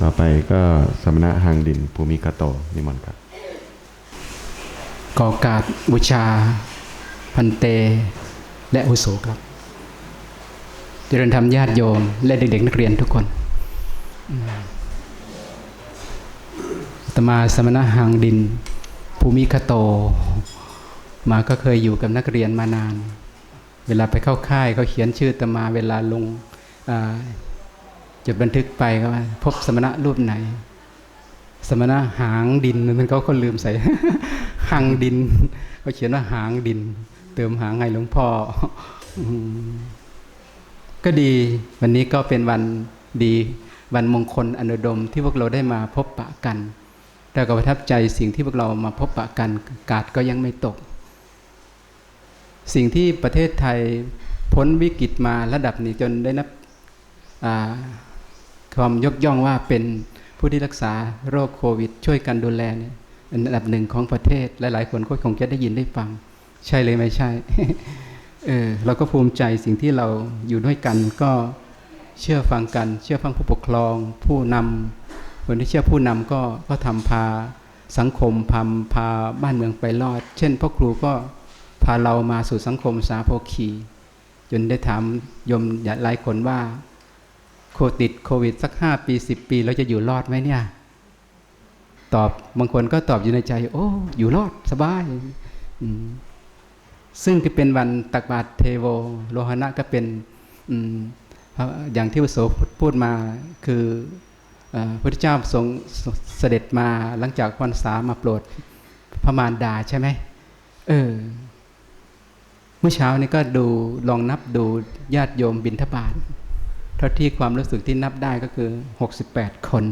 ต่อไปก็สมณะหังดินภูมิกาโตนิมนต์ครับขอโอกาบบูชา พันเต และอุโสครับ เจริญธรรมญาติโยม และเด็กๆนักเรียนทุกคนตมาสมณะหังดิน ภูมิคโต มาก็เคยอยู่กับนักเรียนมานาน เวลาไปเข้าค่ายเขาเขียนชื่อตมาเวลาลงอ่า จดบันทึกไปก็ว่า พบสมณะรูปไหน สมณะหางดินมันเขาก็ลืมใส่หางดินเขาเขียนว่าหางดิน เติมหางให้หลวงพ่อก็ดีวันนี้ก็เป็นวันดีวันมงคลอนุดมที่พวกเราได้มาพบปะกันแต่ก็ประทับใจสิ่งที่พวกเรามาพบปะกันกาดก็ยังไม่ตก สิ่งที่ประเทศไทยพ้นวิกฤตมาระดับนี้จนได้นับอ่า ความยกย่องว่าเป็นผู้ที่รักษาโรคโควิด ช่วยกันดูแลเนี่ยอันดับหนึ่งของประเทศหลายๆ คนก็คงจะได้ยินได้ฟัง ใช่เลยไม่ใช่เออเราก็ภูมิใจสิ่งที่เราอยู่ด้วยกันก็เชื่อฟังกัน เชื่อฟังผู้ปกครอง ผู้นำคนที่เชื่อผู้นำก็ก็ทำพาสังคมพาพาบ้านเมืองไปรอด เช่นพ่อครูก็พาเรามาสู่สังคมสาโพคีจนได้ถามยมหลายคนว่า โคติดโควิดสักห้าปีสิบปีเราจะอยู่รอดไหมเนี่ย ตอบบางคนก็ตอบอยู่ในใจ โอ้ อยู่รอดสบาย ซึ่งที่เป็นวันตักบาตรเทโว โลหณะก็เป็นอย่างที่พระโสพูดมาคือพระพุทธเจ้าทรงเสด็จมาหลังจากพรรษามาโปรดพระมารดาใช่ไหมเออเมื่อเช้านี้ก็ดูลองนับดูญาติโยมบิณฑบาต ท่าที่ความรู้สึกที่นับได้ก็คือ 68 คน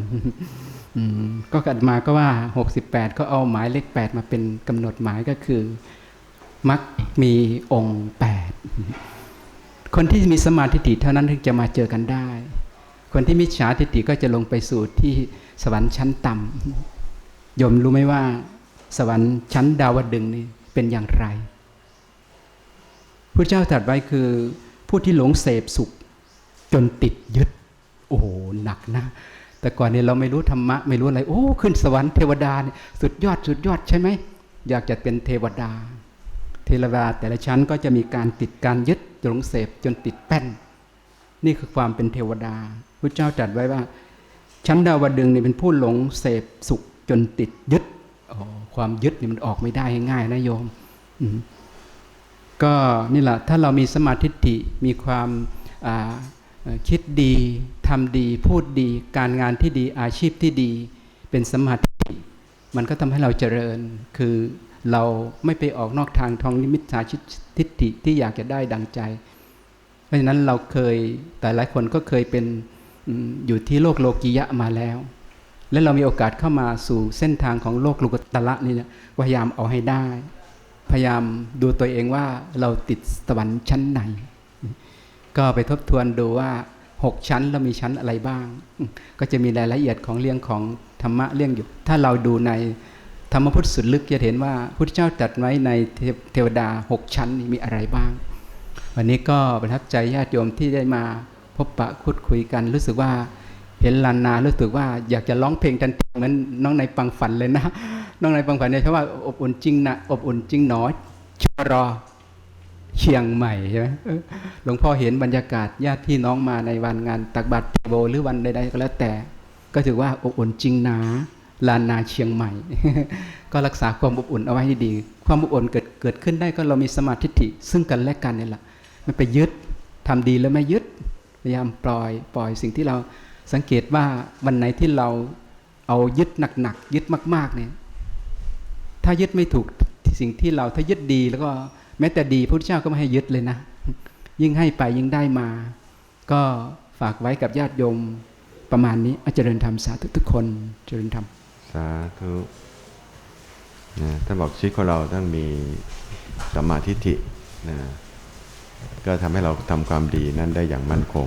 ก็กัดมาก็ว่า 68 ก็เอาหมายเลข 8 มาเป็นกำหนดหมายก็คือ มักมีองค์ 8 คนที่มีสมาธิฏฐิเท่านั้นถึงจะมาเจอกันได้ คนที่มิจฉาทิฏฐิก็จะลงไปสู่ที่สวรรค์ชั้นต่ำโยมรู้ไหมว่า สวรรค์ชั้นดาวดึงนี่เป็นอย่างไรพระเจ้าตรัสไว้คือผู้ที่หลงเสพสุข จนติดยึด โอ้โหหนักนะ แต่ก่อนเนี่ยเราไม่รู้ธรรมะ ไม่รู้อะไร โอ้ ขึ้นสวรรค์เทวดาเนี่ยสุดยอดสุดยอดใช่ไหม อยากจะเป็นเทวดา เทวดาแต่ละชั้นก็จะมีการติดการยึดหลงเสพจนติดแป้น นี่คือความเป็นเทวดาพระเจ้าตรัสไว้ว่า ชั้นดาวดึงเนี่ยเป็นผู้หลงเสพสุขจนติดยึดอ๋อความยึดนี่มันออกไม่ได้ง่ายนะโยมก็นี่แหละถ้าเรามีสมาธิมีความ คิดดีทำดีพูดดี การงานที่ดีอาชีพที่ดี เป็นสมาธิมันก็ทำให้เราเจริญ คือเราไม่ไปออกนอกทางทองนิมิตสาชิทิฏฐิที่อยากจะได้ดังใจ เพราะฉะนั้นเราเคยแต่หลายคนก็เคยเป็นอยู่ที่โลกโลกียะมาแล้ว และเรามีโอกาสเข้ามาสู่เส้นทางของโลกโลกุตละนี่นี่ยพยายามเอาให้ได้ พยายามดูตัวเองว่าเราติดสวรรค์ชั้นไหน ก็ไปทบทวนดูว่าหกชั้นเรามีชั้นอะไรบ้าง ก็จะมีรายละเอียดของเรื่องของธรรมะเรื่องอยู่ ถ้าเราดูในธรรมพุทธสุดลึกจะเห็นว่าพุทธเจ้าตัดไว้ในเทวเทวดาหกชั้นมีอะไรบ้าง วันนี้ก็ประทับใจญาติโยมที่ได้มาพบปะคุดคุยกัน รู้สึกว่าเห็นลานนารู้สึกว่าอยากจะร้องเพลงทันทีเหมือนน้องในปังฝันเลยนะ น้องในปังฝันเนี่ยเพราะว่าอบอุ่นจริงนะอบอุ่นจริงหนอชรอ เชียงใหม่ใช่ไหมหลวงพ่อเห็นบรรยากาศญาติพี่น้องมาในวันงานตักบาตรเทโวหรือวันใดๆก็แล้วแต่ ก็ถือว่าอบอุ่นจริงหนาลานนาเชียงใหม่ ก็รักษาความอบอุ่นเอาไว้ให้ดี ความอบอุ่นเกิดเกิดขึ้นได้ก็เรามีสมาธิฐิซึ่งกันและกันนี่แหละไม่ไปยึดทำดีแล้วไม่ยึดพยายามปล่อยปล่อยสิ่งที่เราสังเกตว่าวันไหนที่เราเอายึดหนักๆยึดมาก ๆเนี่ยถ้ายึดไม่ถูกสิ่งที่เราถ้ายึดดีแล้วก็ แม้แต่ดีพระพุทธเจ้าก็ไม่ให้ยึดเลยนะ ยิ่งให้ไปยิ่งได้มา ก็ฝากไว้กับญาติโยมประมาณนี้อาจเจริญธรรมสาธุทุกคนเจริญธรรมสาธุนะท่านบอกชีวิตของเราต้องมีสัมมาทิฏฐินะก็ทำให้เราทำความดีนั้นได้อย่างมั่นคง